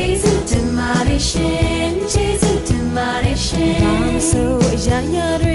Jesus to my shin Jesus to my shin so ya ya